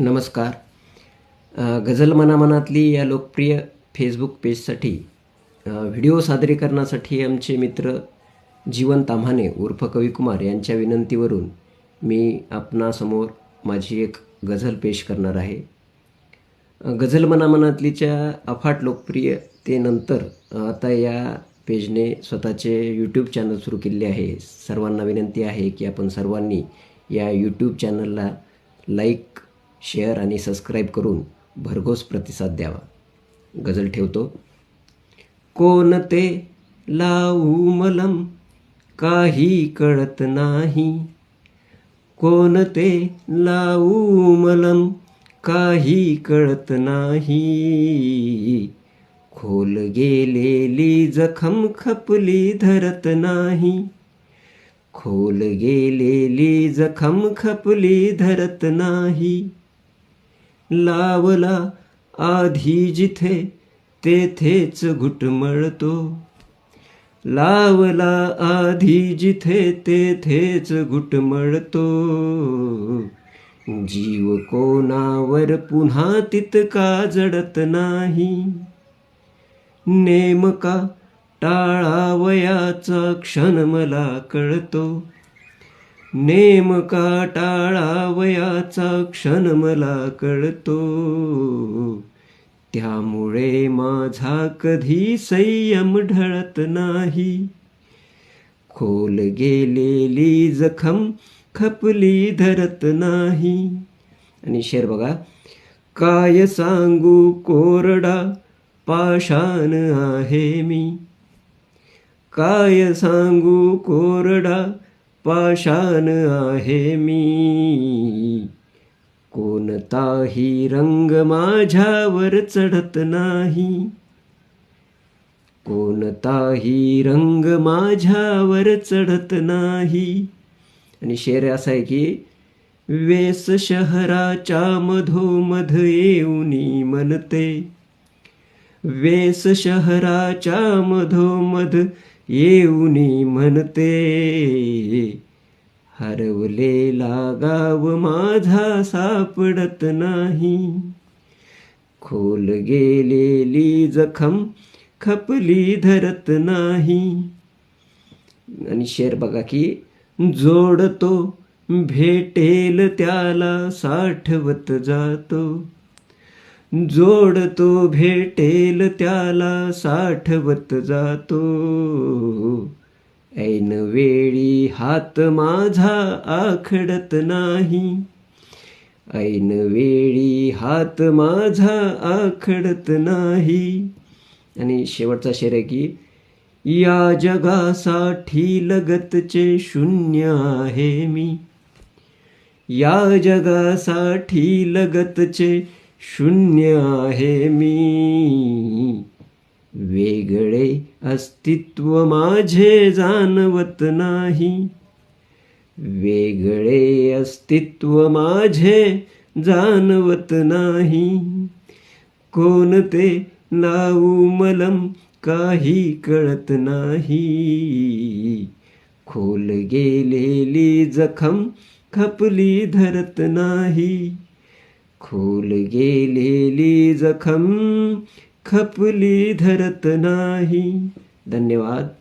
नमस्कार. गझल मनामनातली या लोकप्रिय फेसबुक पेजसाठी व्हिडिओ सादरीकरणासाठी आमचे मित्र जीवन ताम्हाने उर्फ कविकुमार यांच्या विनंतीवरून मी आपणासमोर माझी एक गझल पेश करणार आहे. गझल मनामनातलीच्या अफाट लोकप्रियतेनंतर आता या पेजने स्वतःचे यूट्यूब चॅनल सुरू केलेले आहे. सर्वांना विनंती आहे की आपण सर्वांनी या यूट्यूब चॅनलला लाईक शेअर आणि सबस्क्राईब करून भरघोस प्रतिसाद द्यावा. गझल ठेवतो. कोणते लावू मलम? काही कळत नाही. कोणते लावू मलम? काही कळत नाही. खोल गेलेली जखम खपली धरत नाही. खोल गेलेली जखम खपली धरत नाही. लावला आधी जिथे तेथेच घुटमळतो. लावला आधी जिथे तेथेच घुटमळतो. जीव कोणावर पुन्हा तितका जडत नाही? नेमका टाळावयाचा क्षण मला कळतो. नेमका टाळावयाचा क्षण मला कळतो. त्यामुळे माझा कधी संयम ढळत नाही. खोल गेलेली जखम खपली धरत नाही. आणि शेर बघा काय सांगू कोरडा पाषाण आहे मी. काय सांगू कोरडा पाषाण आहे मी. कोणताही रंग माझ्यावर चढत नाही. कोणताही रंग माझ्यावर चढत नाही. आणि शेर असा आहे की वेस शहराच्या मधोमध येऊनी म्हणते. वेस शहराच्या मधोमध येऊनी म्हणते हरवलेला गाव माझा सापडत नाही. खोल गेलेली जखम खपली धरत नाही. आणि शेर बघा की जोडतो भेटेल त्याला साठवत जातो. जोडतो भेटेल त्याला साठवत जातो. ऐन वेळी हात माझा आखडत नाही. ऐन वेळी हात माझा आखडत नाही. आणि शेवटचा शेर आहे की या जगासाठी लगतचे शून्य आहे मी. या जगासाठी लगतचे शून्य आहे मी. वेगळे अस्तित्व माझे जाणवत नाही. वेगळे अस्तित्व माझे जाणवत नाही. कोणते लावू मलम काही कळत नाही. खोल गेलेली जखम खपली धरत नाही. खोल गेलेली जखम खपली धरत नाही. धन्यवाद.